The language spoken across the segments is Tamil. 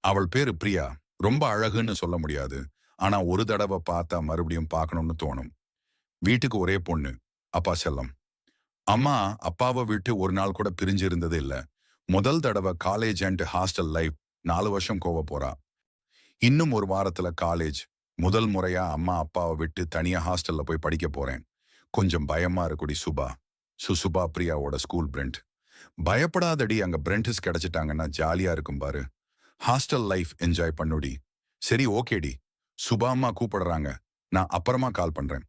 அவள் பேரு பிரியா. ரொம்ப அழகுன்னு சொல்ல முடியாது. ஆனா ஒரு தடவை பார்த்தா மறுபடியும் பார்க்கணும்னு தோணும். வீட்டுக்கு ஒரே பொண்ணு. அப்பா செல்லம். அம்மா அப்பாவை விட்டு ஒரு நாள் கூட பிரிஞ்சு இருந்தது இல்ல. முதல் தடவை காலேஜ் அண்ட் ஹாஸ்டல் லைஃப் நாலு வருஷம் கோவ போறா. இன்னும் ஒரு வாரத்துல காலேஜ் முதல் முறையா அம்மா அப்பாவை விட்டு தனியா ஹாஸ்டல்ல போய் படிக்க போறேன். கொஞ்சம் பயமா இருக்குடி சுபா. சுசுபா பிரியாவோட ஸ்கூல் பிரெண்ட் பயப்படாதடி அங்க பிரெண்டஸ் கிடைச்சிட்டாங்கன்னா ஜாலியா இருக்கும் பாரு. ஹாஸ்டல் லைஃப் என்ஜாய் பண்ணுடி. சரி ஓகேடி. சுபா அம்மா கூப்பிடுறாங்க. நான் அப்புறமா கால் பண்றேன்.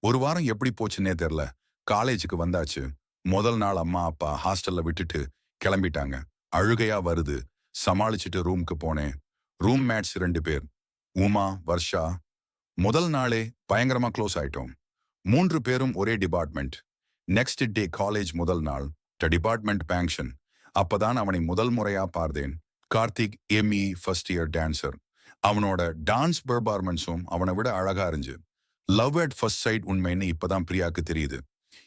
ஒரு வாரம் எப்படி போச்சுன்னே தெரியல காலேஜுக்கு வந்தாச்சு. முதல் நாள் அம்மா அப்பா ஹாஸ்டல்ல விட்டுட்டு கிளம்பிட்டாங்க. அழுகையா வருது. சமாளிச்சுட்டு ரூமுக்கு போனேன். ரூம் மேட்ஸ் ரெண்டு பேர். உமா வர்ஷா. முதல் நாளே பயங்கரமா க்ளோஸ் ஆயிட்டோம். மூன்று பேரும் ஒரே டிபார்ட்மெண்ட் நெக்ஸ்ட் டே காலேஜ் முதல் நாள். டிபார்ட்மெண்ட் பேங்ஷன் அப்பதான் அவனை முதல் முறையா பார்த்தேன். Karthik ME first year dancer அவனோட டான்ஸ் பெர்ஃபார்மன்ஸும் அவனை விட அழகா இருந்துச்சு. லவ் அட் ஃபர்ஸ்ட் சைட் உண்மைன்னு இப்பதான் பிரியாக்கு தெரியுது.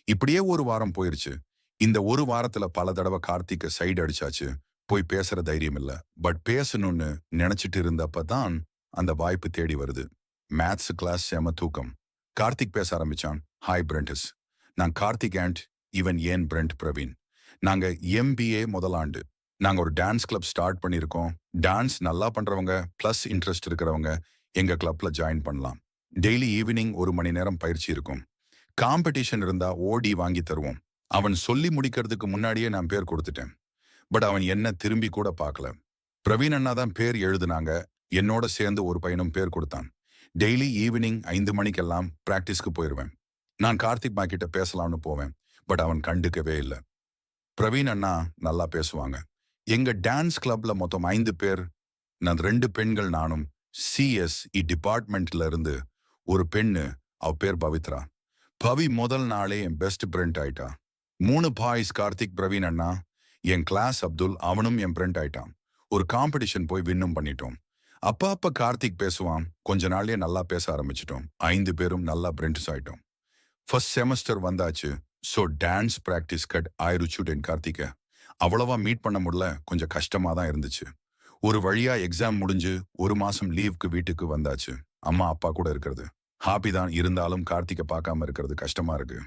இப்படியே ஒரு வாரம் போயிருச்சு. இந்த ஒரு வாரத்துல பல தடவை கார்த்திக்க சைடு அடிச்சாச்சு. போய் பேசுற தைரியம் இல்ல. பட் பேசணும்னு நினைச்சிட்டு இருந்தப்ப தான் அந்த வாய்ப்பு தேடி வருது. மேத்ஸ் கிளாஸ் செம தூக்கம். கார்த்திக் பேச ஆரம்பிச்சான். ஹாய் பிரண்டஸ் நான் கார்த்திக் அண்ட் இவன் ஏன் பிரண்ட் பிரவீன்? நாங்க எம்பிஏ முதலாண்டு. நாங்க ஒரு டான்ஸ் கிளப் ஸ்டார்ட் பண்ணியிருக்கோம். டான்ஸ் நல்லா பண்றவங்க ப்ளஸ் இன்ட்ரெஸ்ட் இருக்கிறவங்க எங்க கிளப்ல ஜாயின் பண்ணலாம். டெய்லி ஈவினிங் ஒரு மணி நேரம் பயிற்சி இருக்கும். காம்படிஷன் இருந்தா ஓடி வாங்கி தருவோம். அவன் சொல்லி முடிக்கிறதுக்கு முன்னாடியே நான் பேர் கொடுத்துட்டேன். பட் அவன் என்ன திரும்பி கூட பார்க்கல. பிரவீன் அண்ணா தான் பேர் எழுதுனாங்க. என்னோட சேர்ந்து ஒரு பையனும் பேர் கொடுத்தான். டெய்லி ஈவினிங் ஐந்து மணிக்கெல்லாம் பிராக்டிஸ்க்கு போயிடுவேன் நான் கார்த்திக் மா கிட்ட பேசலாம்னு போவேன். பட் அவன் கண்டுக்கவே இல்லை. பிரவீன் அண்ணா நல்லா பேசுவாங்க. எங்க டான்ஸ் கிளப்ல மொத்தம் ஐந்து பேர் நான் ரெண்டு பெண்கள் நானும் சிஎஸ்இ டிபார்ட்மெண்ட்ல இருந்து ஒரு பெண்ணு அவ பேர் பவித்ரா. பவி முதல் நாளே என் பெஸ்ட் பிரிண்ட் ஆயிட்டா. மூணு பாய்ஸ் கார்த்திக் பிரவீன் அண்ணா என் கிளாஸ் அப்துல் அவனும் என் பிரிண்ட் ஆயிட்டான். ஒரு காம்படிஷன் போய் வின்னும் பண்ணிட்டோம். அப்பா அப்ப கார்த்திக் பேசுவான் கொஞ்ச நாள்லயே நல்லா பேச ஆரம்பிச்சிட்டோம். ஐந்து பேரும் நல்லா ஃப்ரெண்ட்ஸ் ஆயிட்டோம். ஃபர்ஸ்ட் செமஸ்டர் வந்தாச்சு ஸோ டான்ஸ் ப்ராக்டிஸ் கட் ஆயிருச்சுடன் கார்த்திகை அவ்வளவா மீட் பண்ண முடியல கொஞ்சம் கஷ்டமா தான் இருந்துச்சு. ஒரு வழியா எக்ஸாம் முடிஞ்சு ஒரு மாசம் லீவுக்கு வீட்டுக்கு வந்தாச்சு. அம்மா அப்பா கூட இருக்கிறது. ஹாப்பி தான் இருந்தாலும் கார்த்திகை பார்க்காம இருக்கிறது கஷ்டமா இருக்கு.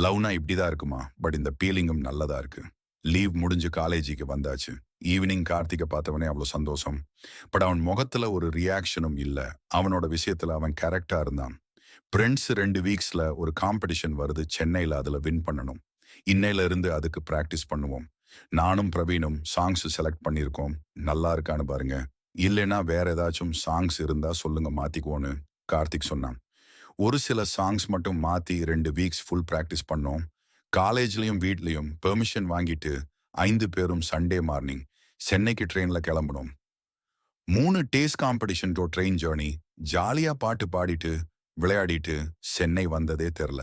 லவ்னா இப்படிதான் இருக்குமா? பட் இந்த பீலிங்கும் நல்லதா இருக்கு. லீவ் முடிஞ்சு காலேஜுக்கு வந்தாச்சு. ஈவினிங் கார்த்திகை பார்த்தவனே அவ்வளோ சந்தோஷம். பட் அவன் முகத்துல ஒரு ரியாக்ஷனும் இல்லை. அவனோட விஷயத்துல அவன் கரெக்டா இருந்தான். ஃப்ரெண்ட்ஸ் ரெண்டு வீக்ஸ்ல ஒரு காம்படிஷன் வருது சென்னையில அதுல வின் பண்ணணும். இன்னையில இருந்து அதுக்கு பிராக்டிஸ் பண்ணுவோம். நானும் பிரவீனும் சாங்ஸ் செலக்ட் பண்ணியிருக்கோம். நல்லா இருக்கான்னு பாருங்க. இல்லைன்னா வேற ஏதாச்சும் சாங்ஸ் இருந்தா சொல்லுங்க மாத்திக்குவோன்னு கார்த்திக் சொன்னான். ஒரு சில சாங்ஸ் மட்டும் மாத்தி ரெண்டு வீக்ஸ் ஃபுல் ப்ராக்டிஸ் பண்ணோம். காலேஜ்லயும் வீட்லயும் பெர்மிஷன் வாங்கிட்டு ஐந்து பேரும் சண்டே மார்னிங் சென்னைக்கு ட்ரெயின்ல கிளம்பணும் மூணு டேஸ்ட் காம்படிஷன் டோ ட்ரெயின் ஜேர்னி ஜாலியா பாட்டு பாடிட்டு விளையாடிட்டு சென்னை வந்ததே தெரில.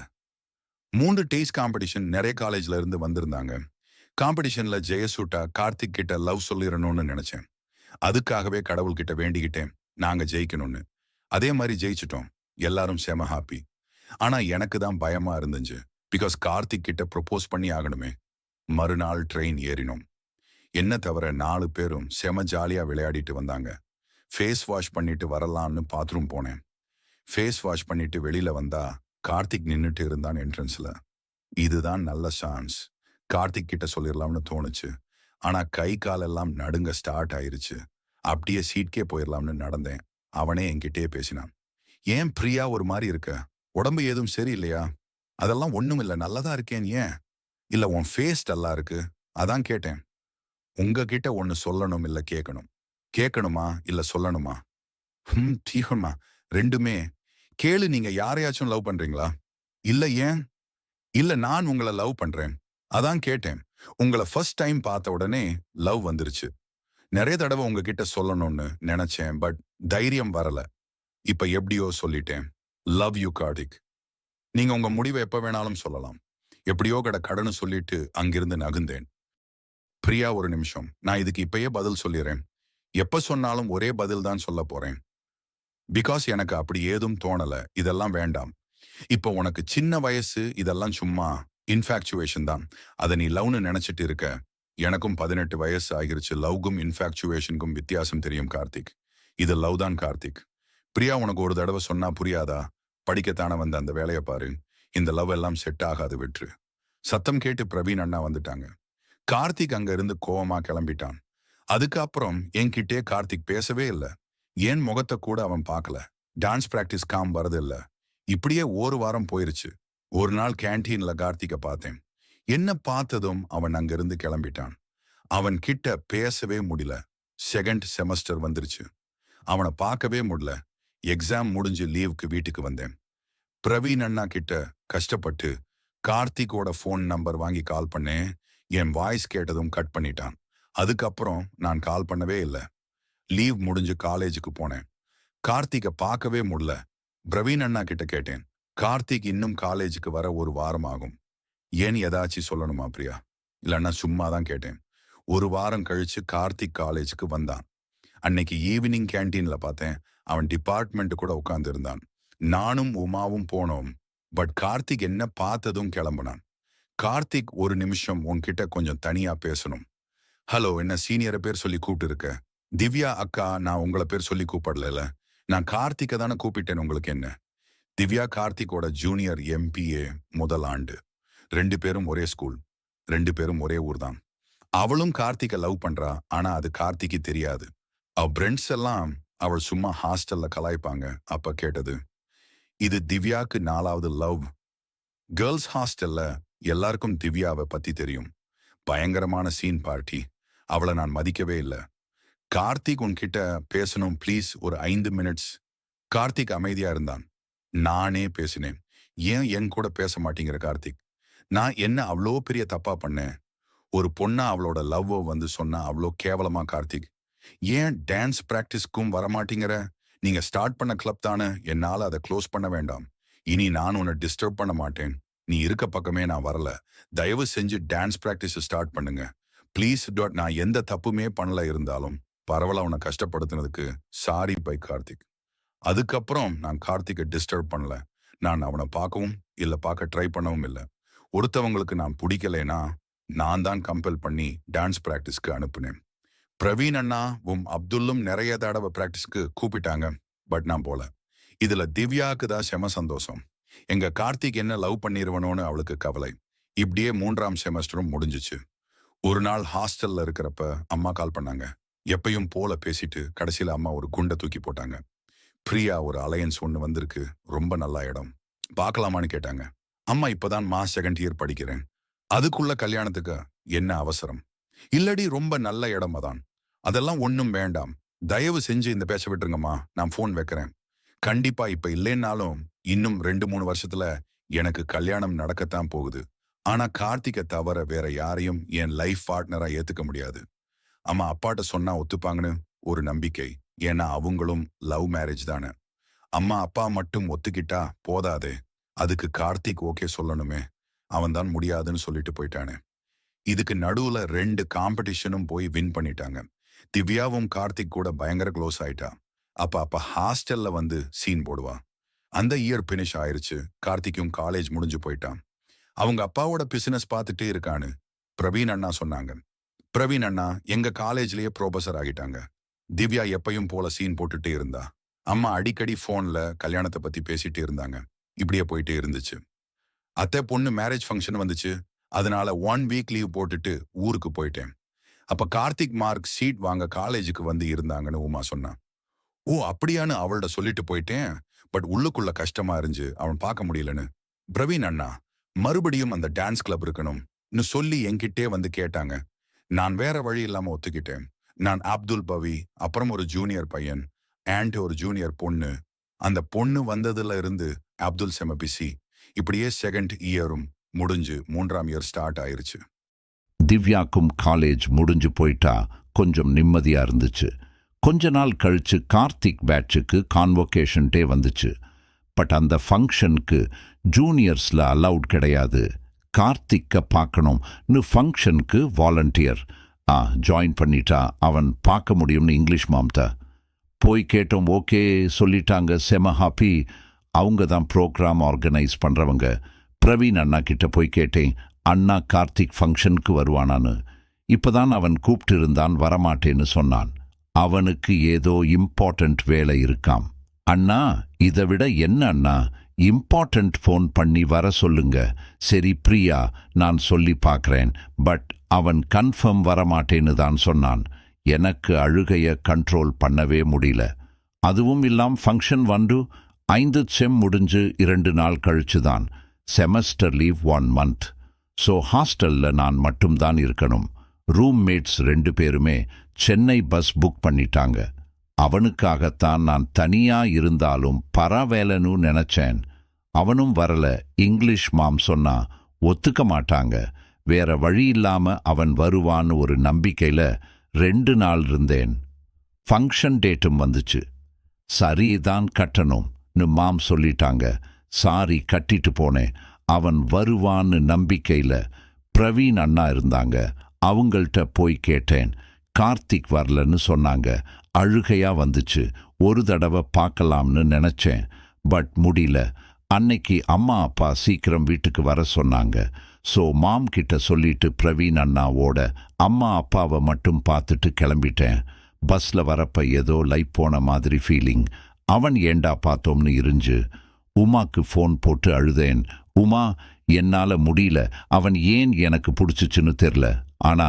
மூன்று டேஸ்ட் காம்படிஷன் நிறைய காலேஜ்ல இருந்து வந்திருந்தாங்க. காம்படிஷன்ல ஜெயசூட்டா கார்த்திக் கிட்ட லவ் சொல்லிடணும்னு நினைச்சேன். அதுக்காகவே கடவுள்கிட்ட வேண்டிக்கிட்டேன் நாங்க ஜெயிக்கணும்னு. அதே மாதிரி ஜெயிச்சிட்டோம். எல்லாரும் செம ஹாப்பி ஆனா எனக்கு தான் பயமா இருந்துச்சு. பிகாஸ் கார்த்திக் கிட்ட ப்ரொபோஸ் பண்ணி ஆகணுமே. மறுநாள் ட்ரெயின் ஏறினோம். என்ன தவிர நாலு பேரும் செம ஜாலியா விளையாடிட்டு வந்தாங்க. ஃபேஸ் வாஷ் பண்ணிட்டு வரலான்னு பாத்ரூம் போனேன். ஃபேஸ் வாஷ் பண்ணிட்டு வெளியில வந்தா கார்த்திக் நின்னுட்டு இருந்தான் என்ட்ரன்ஸ்ல இதுதான் நல்ல சான்ஸ் கார்த்திக் கிட்ட சொல்லிடலாம்னு தோணுச்சு. ஆனா கை காலெல்லாம் நடுங்க ஸ்டார்ட் ஆயிருச்சு. அப்படியே சீட்கே போயிடலாம்னு நடந்தேன். அவனே என்கிட்டயே பேசினான். ஏன் பிரியா ஒரு மாதிரி இருக்க? உடம்பு ஏதும் சரியில்லையா? அதெல்லாம் ஒன்றும் இல்லை. நல்லதா இருக்கேன் ஏன்? இல்ல உன் ஃபேஸ் நல்லா இருக்கு. அதான் கேட்டேன். உங்ககிட்ட ஒன்னு சொல்லணும் இல்ல கேட்கணும் கேட்கணுமா இல்ல சொல்லணுமா? ம் தீகமா ரெண்டுமே. கேளு நீங்க யாரையாச்சும் லவ் பண்றீங்களா? இல்ல ஏன்? இல்ல நான் உங்களை லவ் பண்றேன். அதான் கேட்டேன். உங்களை ஃபர்ஸ்ட் டைம் பார்த்த உடனே லவ் வந்துருச்சு. நிறைய தடவை உங்ககிட்ட சொல்லணும்னு நினைச்சேன் பட் தைரியம் வரல. இப்ப எப்படியோ சொல்லிட்டேன். லவ் யூ கார்டிக் நீங்க உங்க முடிவை எப்ப வேணாலும் சொல்லலாம். எப்படியோ கட கடனு சொல்லிட்டு அங்கிருந்து நகுந்தேன். பிரியா ஒரு நிமிஷம். நான் இதுக்கு இப்பயே பதில் சொல்லிடுறேன் எப்ப சொன்னாலும் ஒரே பதில் தான் சொல்ல போறேன். பிகாஸ் எனக்கு அப்படி ஏதும் தோணல. இதெல்லாம் வேண்டாம். இப்போ உனக்கு சின்ன வயசு இதெல்லாம் சும்மா. இன்ஃபேக்சுவேஷன் தான். அதை நீ லவ்னு நினைச்சிட்டு இருக்க. எனக்கும் பதினெட்டு வயசு ஆகிருச்சு. லவ்க்கும் இன்ஃபேக்சுவேஷனுக்கும் வித்தியாசம் தெரியும் கார்த்திக். இது லவ் தான் கார்த்திக். பிரியா உனக்கு ஒரு தடவை சொன்னா புரியாதா? படிக்கத்தானே வந்த அந்த வேலையை பாரு. இந்த லவ் எல்லாம் செட் ஆகாது விட்டுரு. சத்தம் கேட்டு பிரவீன் அண்ணா வந்துட்டாங்க. கார்த்திக் அங்க இருந்து கோவமா கிளம்பிட்டான். அதுக்கப்புறம் என்கிட்டே கார்த்திக் பேசவே இல்லை. ஏன் முகத்தை கூட அவன் பார்க்கல. டான்ஸ் பிராக்டிஸ் காம் வரதில்லை இல்ல. இப்படியே ஒரு வாரம் போயிருச்சு. ஒரு நாள் கேன்டீன்ல கார்த்திகை பார்த்தேன். என்ன பார்த்ததும் அவன் அங்கிருந்து கிளம்பிட்டான். அவன் கிட்ட பேசவே முடியல. செகண்ட் செமஸ்டர் வந்துருச்சு. அவனை பார்க்கவே முடியல. எக்ஸாம் முடிஞ்சு லீவுக்கு வீட்டுக்கு வந்தேன். பிரவீன் அண்ணா கிட்ட கஷ்டப்பட்டு கார்த்திகோட ஃபோன் நம்பர் வாங்கி கால் பண்ணேன். என் வாய்ஸ் கேட்டதும் கட் பண்ணிட்டான். அதுக்கப்புறம் நான் கால் பண்ணவே இல்லை. லீவ் முடிஞ்சு காலேஜுக்கு போனேன். கார்த்திகை பார்க்கவே முடியல. பிரவீன் அண்ணா கிட்ட கேட்டேன். கார்த்திக் இன்னும் காலேஜுக்கு வர ஒரு வாரம் ஆகும் ஏன் ஏதாச்சும் சொல்லணுமா பிரியா? இல்லைன்னா சும்மா தான் கேட்டேன். ஒரு வாரம் கழிச்சு கார்த்திக் காலேஜுக்கு வந்தான். அன்னைக்கு ஈவினிங் கேன்டீன்ல பார்த்தேன். அவன் டிபார்ட்மெண்ட் கூட உட்கார்ந்து இருந்தான் நானும் உமாவும் போனோம். பட் கார்த்திக் என்ன பார்த்ததும் கிளம்புனான். கார்த்திக் ஒரு நிமிஷம் உன்கிட்ட கொஞ்சம் தனியா பேசணும். ஹலோ என்ன சீனியரை பேர் சொல்லி கூப்பிட்டுருக்க? திவ்யா அக்கா நான் உங்களை பேர் சொல்லி கூப்பிடல நான் கார்த்திகை தானே கூப்பிட்டேன். உங்களுக்கு என்ன? திவ்யா கார்த்திகோட ஜூனியர் எம்பிஏ முதல் ஆண்டு. ரெண்டு பேரும் ஒரே ஸ்கூல் ரெண்டு பேரும் ஒரே ஊர் தான் அவளும் கார்த்திகை லவ் பண்றா ஆனா அது கார்த்திக்கு தெரியாது. அவ ஃப்ரெண்ட்ஸ் எல்லாம் அவள் சும்மா ஹாஸ்டல்ல கலாய்ப்பாங்க அப்ப கேட்டது இது திவ்யாக்கு நாலாவது லவ் கேர்ள்ஸ் ஹாஸ்டல்ல எல்லாருக்கும் திவ்யாவை பத்தி தெரியும். பயங்கரமான சீன் பார்ட்டி அவளை நான் மதிக்கவே இல்லை. கார்த்திக் உன்கிட்ட பேசணும் ப்ளீஸ் ஒரு ஐந்து மினிட்ஸ் கார்த்திக் அமைதியா இருந்தான். நானே பேசினேன். ஏன் என் கூட பேச மாட்டேங்கிற கார்த்திக்? நான் என்ன அவ்வளோ பெரிய தப்பா பண்ணேன்? ஒரு பொண்ணா அவளோட லவ்வோ வந்து சொன்னா அவ்வளோ கேவலமா கார்த்திக்? ஏன் டான்ஸ் பிராக்டிஸ்க்கும் வரமாட்டேங்கிற நீங்க ஸ்டார்ட் பண்ண கிளப் தானே என்னால அதை க்ளோஸ் பண்ண வேண்டாம். இனி நான் உன்னை டிஸ்டர்ப் பண்ண மாட்டேன். நீ இருக்க பக்கமே நான் வரல. தயவு செஞ்சு டான்ஸ் பிராக்டிஸ் ஸ்டார்ட் பண்ணுங்க. ப்ளீஸ் டாட் நான் எந்த தப்புமே பண்ணல இருந்தாலும் பரவல உன்னை கஷ்டப்படுத்தினதுக்கு. Sorry by Karthik. அதுக்கப்புறம் நான் கார்த்திகை டிஸ்டர்ப் பண்ணல. நான் அவனை பார்க்கவும் இல்லை பார்க்க ட்ரை பண்ணவும் இல்லை. ஒருத்தவங்களுக்கு நான் பிடிக்கலைன்னா நான் தான் கம்பல் பண்ணி டான்ஸ் ப்ராக்டிஸ்க்கு அனுப்புனேன். பிரவீன் அண்ணா உம் அப்துல்லும் நிறைய தடவை ப்ராக்டிஸ்க்கு கூப்பிட்டாங்க பட் நான் போல. இதுல திவ்யாவுக்கு தான் செம சந்தோஷம். எங்க கார்த்திக் என்ன லவ் பண்ணிருவனோன்னு அவளுக்கு கவலை. இப்படியே மூன்றாம் செமஸ்டரும் முடிஞ்சிச்சு. ஒரு நாள் ஹாஸ்டல்ல இருக்கிறப்ப அம்மா கால் பண்ணாங்க. எப்பயும் போல பேசிட்டு கடைசியில அம்மா ஒரு குண்டை தூக்கி போட்டாங்க. பிரியா ஒரு அலையன்ஸ் ஒன்று வந்திருக்கு. ரொம்ப நல்ல இடம். பார்க்கலாமான்னு கேட்டாங்க. அம்மா இப்பதான் மா செகண்ட் இயர் படிக்கிறேன். அதுக்குள்ள கல்யாணத்துக்கு என்ன அவசரம்? இல்லடி ரொம்ப நல்ல இடம் அதான். அதெல்லாம் ஒன்றும் வேண்டாம். தயவு செஞ்சு இந்த பேச விட்டுருங்கம்மா. நான் ஃபோன் வைக்கிறேன். கண்டிப்பா இப்ப இல்லைன்னாலும் இன்னும் ரெண்டு மூணு வருஷத்துல எனக்கு கல்யாணம் நடக்கத்தான் போகுது. ஆனா கார்த்திகை தவிர வேற யாரையும் என் லைஃப் பார்ட்னரா ஏத்துக்க முடியாது. அம்மா அப்பாட்ட சொன்னா ஒத்துப்பாங்கன்னு ஒரு நம்பிக்கை. ஏன்னா அவங்களும் லவ் மேரேஜ் தானே. அம்மா அப்பா மட்டும் ஒத்துக்கிட்டா போதாதே. அதுக்கு கார்த்திக் ஓகே சொல்லணுமே. அவன் தான் முடியாதுன்னு சொல்லிட்டு போயிட்டானே. இதுக்கு நடுவுல ரெண்டு காம்படிஷனும் போய் வின் பண்ணிட்டாங்க. திவ்யாவும் கார்த்திக் கூட பயங்கர க்ளோஸ் ஆயிட்டா. அப்ப அப்ப ஹாஸ்டல்ல வந்து சீன் போடுவா. அந்த இயர் பினிஷ் ஆயிருச்சு. கார்த்திக்கும் காலேஜ் முடிஞ்சு போயிட்டான். அவங்க அப்பாவோட பிசினஸ் பார்த்துட்டே இருக்கான்னு பிரவீன் அண்ணா சொன்னாங்க. பிரவீன் அண்ணா எங்க காலேஜ்லயே ப்ரொஃபசர் ஆகிட்டாங்க. திவ்யா எப்பயும் போல சீன் போட்டுட்டே இருந்தா. அம்மா அடிக்கடி போன்ல கல்யாணத்தை பத்தி பேசிட்டே இருந்தாங்க. இப்படியே போயிட்டே இருந்துச்சு. அத்தை பொண்ணு மேரேஜ் ஃபங்க்ஷன் வந்துச்சு. அதனால ஒன் வீக் லீவ் போட்டுட்டு ஊருக்கு போயிட்டேன். அப்ப கார்த்திக் மார்க் சீட் வாங்க காலேஜுக்கு வந்து இருந்தாங்கன்னு உமா சொன்னான் ஓ அப்படியான்னு அவள்கிட்ட சொல்லிட்டு போயிட்டேன். பட் உள்ளுக்குள்ள கஷ்டமா இருந்துச்சு. அவன் பார்க்க முடியலன்னு. பிரவீன் அண்ணா மறுபடியும் அந்த டான்ஸ் கிளப் இருக்கணும். சொல்லி என்கிட்டே வந்து கேட்டாங்க. நான் வேற வழி இல்லாம ஒத்துக்கிட்டேன். நான் அப்துல் பவி அப்புறம் ஒரு ஜூனியர் பையன் ஆண்ட் ஒரு ஜூனியர் பொண்ணு. அந்த பொண்ணு வந்ததுல இருந்து அப்துல் செம பிசி இப்படியே செகண்ட் இயரும் முடிஞ்சு மூன்றாம் இயர் ஸ்டார்ட் ஆயிருச்சு. திவ்யாக்கும் காலேஜ் முடிஞ்சு போயிட்டா கொஞ்சம் நிம்மதியா இருந்துச்சு. கொஞ்ச நாள் கழிச்சு கார்த்திக் பேட்சுக்கு கான்வொகேஷன் டே வந்துச்சு. பட் அந்த ஃபங்க்ஷனுக்கு ஜூனியர்ஸில் அலவுட் கிடையாது. கார்த்திக்கை பார்க்கணும்னு ஃபங்க்ஷனுக்கு வாலண்டியர் ஆ ஜாயின் பண்ணிட்டா அவன் பார்க்க முடியும்னு இங்கிலீஷ் மாம்தா போய் கேட்டோம் ஓகே சொல்லிட்டாங்க செம ஹாப்பி. அவங்க தான் ப்ரோக்ராம் ஆர்கனைஸ் பண்ணுறவங்க பிரவீன் அண்ணா கிட்ட போய் கேட்டேன் அண்ணா கார்த்திக் ஃபங்க்ஷனுக்கு வருவானான்னு. இப்பதான் அவன் கூப்பிட்டு இருந்தான் வரமாட்டேன்னு சொன்னான். அவனுக்கு ஏதோ இம்பார்ட்டண்ட் வேலை இருக்காம். அண்ணா இதை விட என்ன அண்ணா? இம்பார்ட்டண்ட் ஃபோன் பண்ணி வர சொல்லுங்க. சரி பிரியா நான் சொல்லி பார்க்குறேன். பட் அவன் கன்ஃபார்ம் வரமாட்டேன்னு தான் சொன்னான். எனக்கு அழுகைய கண்ட்ரோல் பண்ணவே முடியல. அதுவும் இல்லாம் ஃபங்க்ஷன் வந்து ஐந்து செம் முடிஞ்சு இரண்டு நாள் கழிச்சு தான். Semester leave one month so ஹாஸ்டல்ல நான் மட்டும்தான் இருக்கணும். ரூம்மேட்ஸ் ரெண்டு பேருமே சென்னை பஸ் புக் பண்ணிட்டாங்க. அவனுக்காகத்தான் நான் தனியா இருந்தாலும் பரவேலன்னு நினைச்சேன். அவனும் வரல. இங்கிலீஷ் மாம் சொன்னா ஒத்துக்க மாட்டாங்க. வேற வழி இல்லாம அவன் வருவான்னு ஒரு நம்பிக்கையில ரெண்டு நாள் இருந்தேன். ஃபங்க்ஷன் டேட்டும் வந்துச்சு. சரி தான் கட்டணும்னு மாம் சொல்லிட்டாங்க. சாரி கட்டிட்டு போனேன். அவன் வருவான்னு நம்பிக்கையில பிரவீன் அண்ணா இருந்தாங்க. அவங்கள்ட்ட போய் கேட்டேன். கார்த்திக் வரலன்னு சொன்னாங்க. அழுகையா வந்துச்சு. ஒரு தடவை பார்க்கலாம்னு நினைச்சேன். பட் முடியல. அன்னைக்கு அம்மா அப்பா சீக்கிரம் வீட்டுக்கு வர சொன்னாங்க. ஸோ மாம் கிட்ட சொல்லிட்டு பிரவீன் அண்ணாவோட அம்மா அப்பாவை மட்டும் பார்த்துட்டு கிளம்பிட்டேன். பஸ்ல வரப்ப ஏதோ லைப் போன மாதிரி ஃபீலிங் அவன் ஏண்டா பார்த்தோம்னு இருஞ்சு. உமாக்கு ஃபோன் போட்டு அழுதேன். உமா என்னால முடியல. அவன் ஏன் எனக்கு பிடிச்சிச்சுன்னு தெரில. ஆனா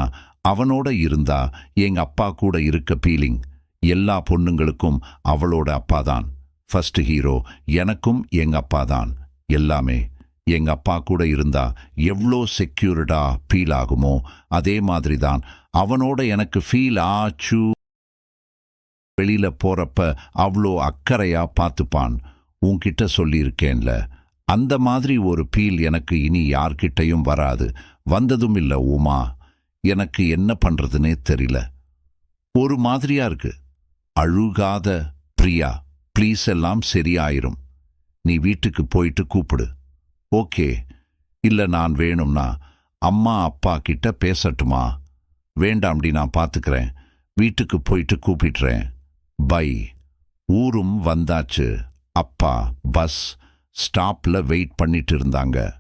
அவனோட இருந்தா எங்க அப்பா கூட இருக்க ஃபீலிங் எல்லா பொண்ணுங்களுக்கும் அவளோட அப்பா தான் ஃபர்ஸ்ட் ஹீரோ எனக்கும் எங்க அப்பா தான் எல்லாமே. எங்க அப்பா கூட இருந்தா எவ்வளோ செக்யூர்டா ஃபீல் ஆகுமோ அதே மாதிரி தான் அவனோட எனக்கு ஃபீல் ஆச்சு. வெளியில போறப்ப அவ்வளோ அக்கறையா பார்த்துப்பான். உன்கிட்ட சொல்லியிருக்கேன்ல. அந்த மாதிரி ஒரு ஃபீல் எனக்கு இனி யார்கிட்டயும் வராது. வந்ததும் இல்லை உமா. எனக்கு என்ன பண்றதுனே தெரியல. ஒரு மாதிரியா இருக்கு. அழுகாத பிரியா ப்ளீஸ் எல்லாம் சரியாயிரும். நீ வீட்டுக்கு போயிட்டு கூப்பிடு. ஓகே இல்ல நான் வேணும்னா அம்மா அப்பா கிட்ட பேசட்டுமா? வேண்டாம்டி நான் பார்த்துக்கிறேன் வீட்டுக்கு போயிட்டு கூப்பிடுறேன். பை. ஊரும் வந்தாச்சு. அப்பா பஸ் ஸ்டாப்ல வெயிட் பண்ணிட்டு இருந்தாங்க.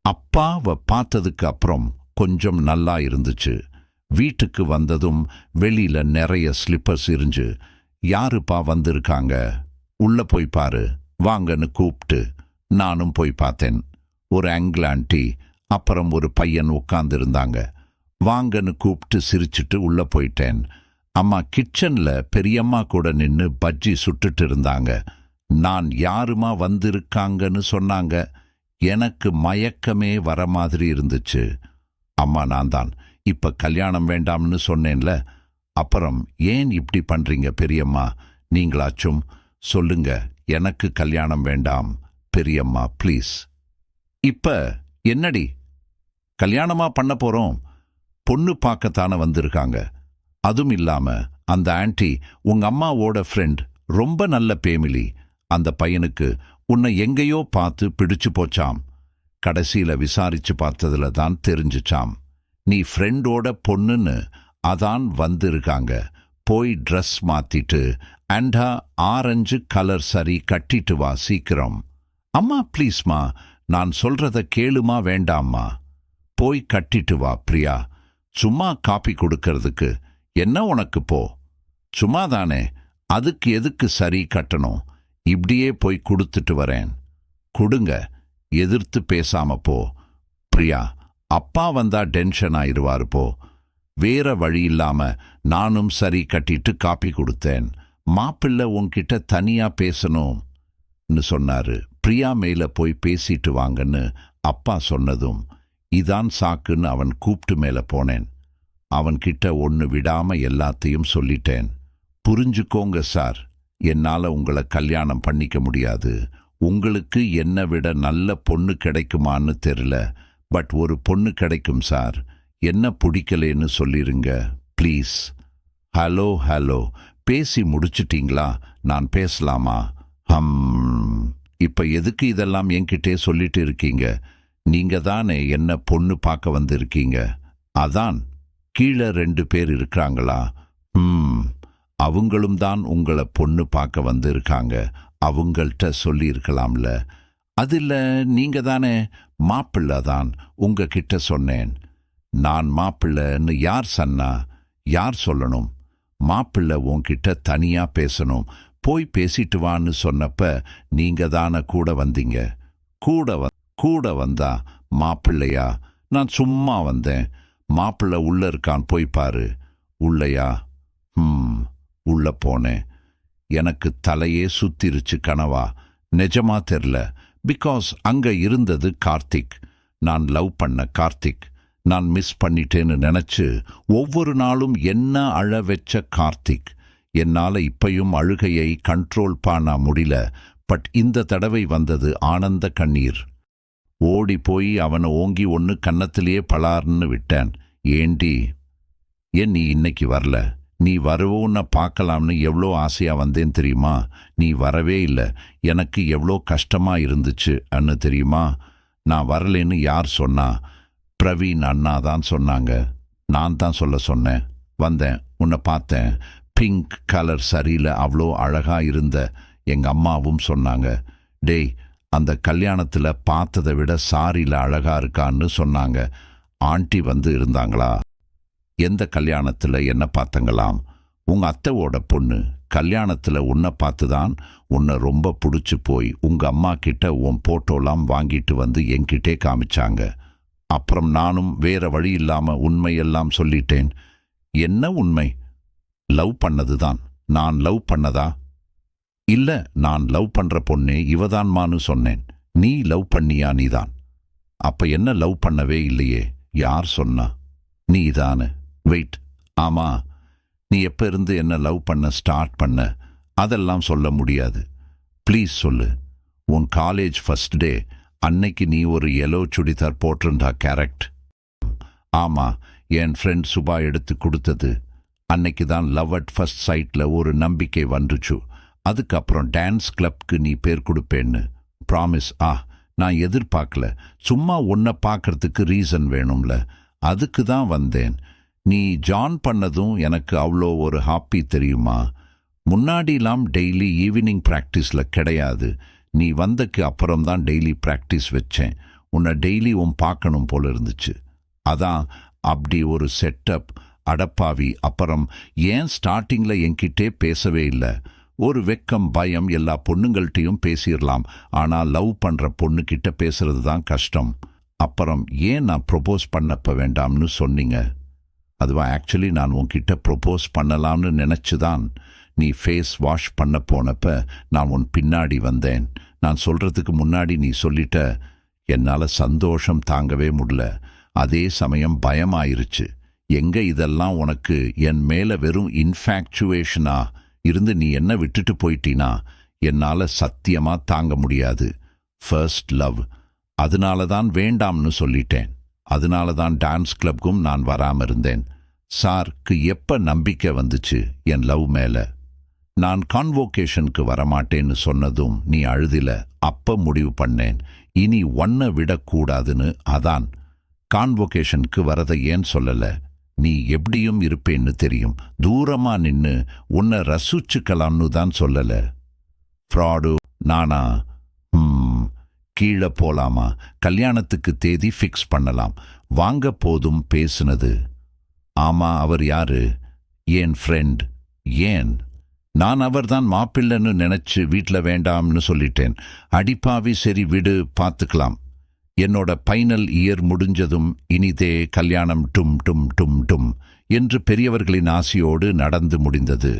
அப்பாவை பார்த்ததுக்கு அப்புறம் கொஞ்சம் நல்லா இருந்துச்சு. வீட்டுக்கு வந்ததும் வெளியில நிறைய ஸ்லிப்பர்ஸ் இருந்துச்சு யாருப்பா வந்திருக்காங்க? உள்ள போய் பாரு. வாங்கன்னு கூப்பிட்டு நானும் போய் பார்த்தேன். ஒரு ஆங்கிள் ஆண்டி அப்புறம் ஒரு பையன் உட்கார்ந்துருந்தாங்க. வாங்கன்னு கூப்பிட்டு சிரிச்சிட்டு உள்ள போயிட்டேன். அம்மா கிச்சன்ல பெரியம்மா கூட நின்னு பஜ்ஜி சுட்டுட்டு இருந்தாங்க. நான் யாருமா வந்திருக்காங்கன்னு சொன்னாங்க. எனக்கு மயக்கமே வர மாதிரி இருந்துச்சு. அம்மா நான் தான். இப்ப கல்யாணம் வேண்டாம்னு சொன்னேன்ல. அப்புறம் ஏன் இப்படி பண்றீங்க பெரியம்மா? நீங்களாச்சும் சொல்லுங்க. எனக்கு கல்யாணம் வேண்டாம். பெரியம்மா ப்ளீஸ் இப்ப என்னடி? கல்யாணமா பண்ண போறோம். பொண்ணு பார்க்கத்தானே வந்திருக்காங்க. அதுவும் இல்லாம அந்த ஆன்ட்டி உங்க அம்மாவோட ஃப்ரெண்ட் ரொம்ப நல்ல பேமிலி. அந்த பையனுக்கு உன்னை எங்கேயோ பார்த்து பிடிச்சு போச்சாம். கடைசியில விசாரிச்சு பார்த்ததுல தான் தெரிஞ்சுச்சாம். நீ ஃப்ரெண்டோட பொண்ணுன்னு அதான் வந்திருக்காங்க. போய் ட்ரெஸ் மாத்திட்டு அண்டா ஆரஞ்சு கலர் சரி கட்டிட்டு வா சீக்கிரம். அம்மா ப்ளீஸ்மா நான் சொல்றத கேளுமா வேண்டாம்மா. போய் கட்டிட்டு வா பிரியா. சும்மா காப்பி கொடுக்கறதுக்கு. என்ன உனக்கு போ. சும்மா தானே அதுக்கு எதுக்கு சரி கட்டணும்? இப்படியே போய் கொடுத்துட்டு வரேன். கொடுங்க எதிர்த்து பேசாம போ. பிரியா அப்பா வந்தா டென்ஷன் ஆயிருவாரு போ. வேற வழி இல்லாம நானும் சரி கட்டிட்டு காப்பி கொடுத்தேன். மாப்பிள்ளை உன்கிட்ட தனியா பேசணும்னு சொன்னாரு. பிரியா மேல போய் பேசிட்டு வாங்கன்னு அப்பா சொன்னதும் இதான் சாக்குன்னு அவன் கூப்பிட்டு மேல போனேன். அவன்கிட்ட ஒன்னு விடாம எல்லாத்தையும் சொல்லிட்டேன். புரிஞ்சுக்கோங்க சார் என்னால உங்களை கல்யாணம் பண்ணிக்க முடியாது. உங்களுக்கு என்னை விட நல்ல பொண்ணு கிடைக்குமான்னு தெரியல. பட் ஒரு பொண்ணு கிடைக்கும் சார். என்ன பிடிக்கலேன்னு சொல்லிருங்க ப்ளீஸ். Hello hello. பேசி முடிச்சிட்டிங்களா? நான் பேசலாமா? ஹம் இப்ப எதுக்கு இதெல்லாம் என்கிட்டே சொல்லிட்டு இருக்கீங்க? நீங்க தானே என்ன பொண்ணு பார்க்க வந்திருக்கீங்க? அதான் கீழே ரெண்டு பேர் இருக்கிறாங்களா? ம் அவங்களும் தான் உங்களை பொண்ணு பார்க்க வந்திருக்காங்க. அவங்கள்ட்ட சொல்லியிருக்கலாம்ல. அதில் நீங்க தானே மாப்பிள்ளை தான் உங்ககிட்ட சொன்னேன். நான் மாப்பிள்ளைன்னு யார் சொன்னா? யார் சொல்லணும்? மாப்பிள்ளை உன்கிட்ட தனியா பேசணும். போய் பேசிட்டு வான்னு சொன்னப்ப நீங்க தானே கூட வந்தீங்க. கூட வ கூட வந்தா மாப்பிள்ளையா? நான் சும்மா வந்தேன். மாப்பிள்ளை உள்ள இருக்கான் போய் பாரு. உள்ளையா? ம் உள்ள போனேன். எனக்கு தலையே சுத்திருச்சு கனவா? நிஜமா தெரில. பிகாஸ் அங்க இருந்தது கார்த்திக். நான் லவ் பண்ண கார்த்திக். நான் மிஸ் பண்ணிட்டேன்னு நினச்சி ஒவ்வொரு நாளும் என்ன அழ வச்ச கார்த்திக். என்னால் இப்பயும் அழுகையை கண்ட்ரோல் பண்ண முடியல. பட் இந்த தடவை வந்தது ஆனந்த கண்ணீர். ஓடி போய் அவனை ஓங்கி ஒன்று கன்னத்திலேயே பலார்னு விட்டேன். ஏண்டி? ஏன் நீ இன்னைக்கு வரல? நீ வரவோன்னு பார்க்கலாம்னு எவ்வளோ ஆசையாக வந்தேன் தெரியுமா? நீ வரவே இல்லை. எனக்கு எவ்வளோ கஷ்டமா இருந்துச்சு அன்னு தெரியுமா? நான் வரலேன்னு யார் சொன்னா? பிரவீன் அண்ணா தான் சொன்னாங்க. நான் தான் சொல்ல சொன்னேன். வந்தேன். உன்னை பார்த்தேன். பிங்க் கலர் சரியில்லை அவ்வளோ அழகாக இருந்த எங்கள் அம்மாவும் சொன்னாங்க டேய் அந்த கல்யாணத்தில் பார்த்ததை விட சாரியில் அழகாக இருக்கான்னு சொன்னாங்க. ஆண்டி வந்து இருந்தாங்களா? எந்த கல்யாணத்தில் என்ன பார்த்தங்களாம் உங்கள் அத்தைவோட பொண்ணு கல்யாணத்தில் உன்னை பார்த்து தான் உன்னை ரொம்ப பிடிச்சி போய் உங்கள் அம்மா கிட்ட உன் போட்டோலாம் வாங்கிட்டு வந்து என்கிட்டே காமிச்சாங்க. அப்புறம் நானும் வேற வழி இல்லாமல் உண்மையெல்லாம் சொல்லிட்டேன். என்ன உண்மை? லவ் பண்ணதுதான். நான் லவ் பண்ணதா? இல்ல நான் லவ் பண்ற பொண்ணே இவதான்மான்னு சொன்னேன். நீ லவ் பண்ணியா நீதான்? அப்ப என்ன லவ் பண்ணவே இல்லையே? யார் சொன்னா? நீ தானு வெயிட். ஆமா. நீ எப்ப இருந்து என்ன லவ் பண்ண ஸ்டார்ட் பண்ண? அதெல்லாம் சொல்ல முடியாது. ப்ளீஸ் சொல்லு. உன் காலேஜ் ஃபர்ஸ்ட் டே. அன்னைக்கு நீ ஒரு எல்லோ சுடிதார் போட்டிருந்தா கேரக்ட். ஆமா. என் ஃப்ரெண்ட் சுபா எடுத்து கொடுத்தது. அன்னைக்கு தான் லவ் அட் ஃபர்ஸ்ட் சைட்ல ஒரு நம்பிக்கை வந்துச்சு. அதுக்கப்புறம் டான்ஸ் கிளப்க்கு நீ பேர் கொடுப்பேன்னு. ப்ராமிஸ் ஆ நான் எதிர்பார்க்கல. சும்மா உன்னை பார்க்கறதுக்கு ரீசன் வேணும்ல. அதுக்கு தான் வந்தேன். நீ ஜான் பண்ணதும் எனக்கு அவ்வளோ ஒரு ஹாப்பி தெரியுமா? முன்னாடிலாம் டெய்லி ஈவினிங் ப்ராக்டிஸில் கிடையாது. நீ வந்தக்கு அப்புறம் தான் டெய்லி ப்ராக்டிஸ் வச்சேன். உன்னை டெய்லி உன் பார்க்கணும் போல இருந்துச்சு. அதான் அப்படி ஒரு செட்டப் அடப்பாவி அப்புறம் ஏன் ஸ்டார்டிங்கில் என்கிட்டே பேசவே இல்லை? ஒரு வெக்கம் பயம் எல்லா பொண்ணுங்கள்கிட்டையும் பேசிடலாம் ஆனால் லவ் பண்ணுற பொண்ணுக்கிட்ட பேசுறது தான் கஷ்டம். அப்புறம் ஏன் நான் ப்ரொபோஸ் பண்ணப்ப வேண்டாம்னு சொன்னீங்க? அதுவா ஆக்சுவலி நான் உன்கிட்ட ப்ரொபோஸ் பண்ணலாம்னு நினச்சி தான் நீ ஃபேஸ் வாஷ் பண்ண போனப்ப நான் உன் பின்னாடி வந்தேன். நான் சொல்கிறதுக்கு முன்னாடி நீ சொல்லிட்ட என்னால் சந்தோஷம் தாங்கவே முடியல. அதே சமயம் பயமாயிருச்சு. எங்க இதெல்லாம் உனக்கு என் மேல வெறும் இன்ஃபேக்சுவேஷனா இருந்து நீ என்ன விட்டுட்டு போயிட்டீனா? என்னால சத்தியமா தாங்க முடியாது. ஃபர்ஸ்ட் லவ் அதனால தான் வேண்டாம்னு சொல்லிட்டேன். அதனால தான் டான்ஸ் கிளப்க்கும் நான் வராம இருந்தேன். சார்க்கு எப்ப நம்பிக்கை வந்துச்சு என் லவ் மேல? நான் கான்வோகேஷனுக்கு வரமாட்டேன்னு சொன்னதும் நீ அழுதில. அப்ப முடிவு பண்ணேன். இனி ஒன்ன விடக்கூடாதுன்னு அதான். கான்வோகேஷனுக்கு வரதை ஏன் சொல்லல? நீ எப்படியும் இருப்பேன்னு தெரியும். தூரமா நின்னு உன்னை ரசிச்சுக்கலாம்னு தான் சொல்லல. ஃப்ராடு நானா? ம் கீழே போலாமா? கல்யாணத்துக்கு தேதி ஃபிக்ஸ் பண்ணலாம். வாங்க போதும் பேசுனது. ஆமா அவர் யாரு? என் ஃப்ரெண்ட் ஏன்? நான் அவர்தான் மாப்பிள்ளைன்னு நினைச்சு வீட்டில் வேண்டாம்னு சொல்லிட்டேன். அடிப்பாவி சரி விடு பார்த்துக்கலாம் என்னோட பைனல் இயர் முடிஞ்சதும் இனிதே கல்யாணம் டும் டும் டும் டும் என்று பெரியவர்களின் ஆசையோடு நடந்து முடிந்தது.